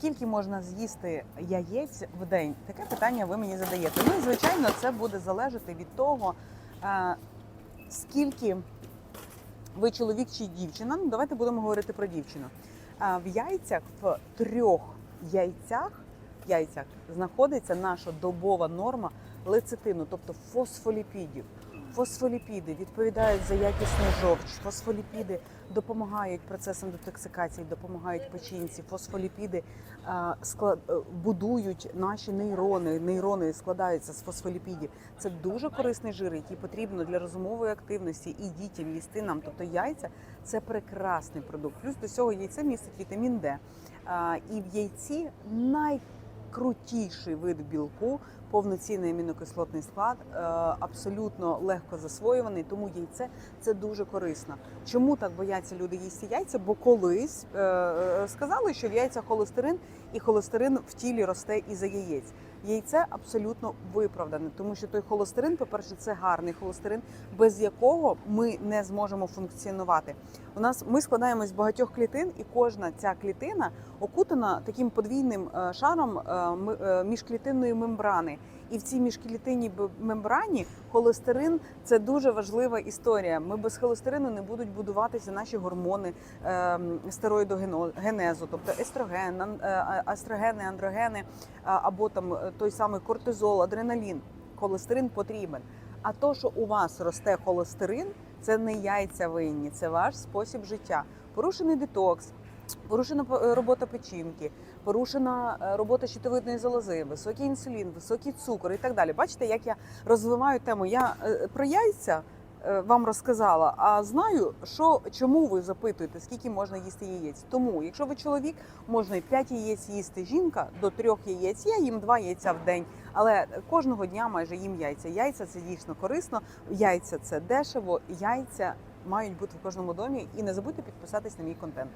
Скільки можна з'їсти яєць в день? Таке питання ви мені задаєте. Ну і звичайно, це буде залежати від того, е, скільки ви чоловік чи дівчина. Ну, давайте будемо говорити про дівчину. Е, В яйцях в трьох яйцях, яйцях знаходиться наша добова норма лецитину, тобто фосфоліпідів. Фосфоліпіди відповідають за якісну жовч. Фосфоліпіди допомагають процесам детоксикації, допомагають печінці. Фосфоліпіди е, склад, е, будують наші нейрони. Нейрони складаються з фосфоліпідів. Це дуже корисний жир, який потрібно для розумової активності і дітям їсти нам. Тобто яйця це прекрасний продукт. Плюс до цього яйце містить вітамін Д. Е, І в яйці найкрутіший вид білку, повноцінний амінокислотний склад, е, абсолютно легко засвоюваний, тому яйце це дуже корисно. Чому так бояться люди їсти яйця? Бо колись е, е, сказали, що в яйцях холестерин і холестерин в тілі росте із-за яєць. Яйце абсолютно виправдане, тому що той холестерин, по-перше, це гарний холестерин, без якого ми не зможемо функціонувати. У нас ми складаємось з багатьох клітин, і кожна ця клітина окутана таким подвійним е, шаром е, е, міжклітинної мембрани. І в цій міжклітинній б- мембрані холестерин це дуже важлива історія. Ми без холестерину не будуть будуватися наші гормони ем, стероїдогенезу, тобто естроген, е, естрогени, андрогени або там е, той самий кортизол, адреналін. Холестерин потрібен. А то, що у вас росте холестерин, це не яйця винні, це ваш спосіб життя. Порушений детокс, порушена е, робота печінки, порушена е, робота щитовидної залози, високий інсулін, високий цукор і так далі. Бачите, як я розвиваю тему. Я е, про яйця вам розказала, а знаю, що чому ви запитуєте, скільки можна їсти яєць. Тому, якщо ви чоловік, можна і 5 яєць їсти. Жінка до 3 яєць. Я їм 2 яйця в день, але кожного дня майже їм яйця. Яйця це дійсно корисно. Яйця це дешево. Яйця мають бути в кожному домі. І не забудьте підписатись на мій контент.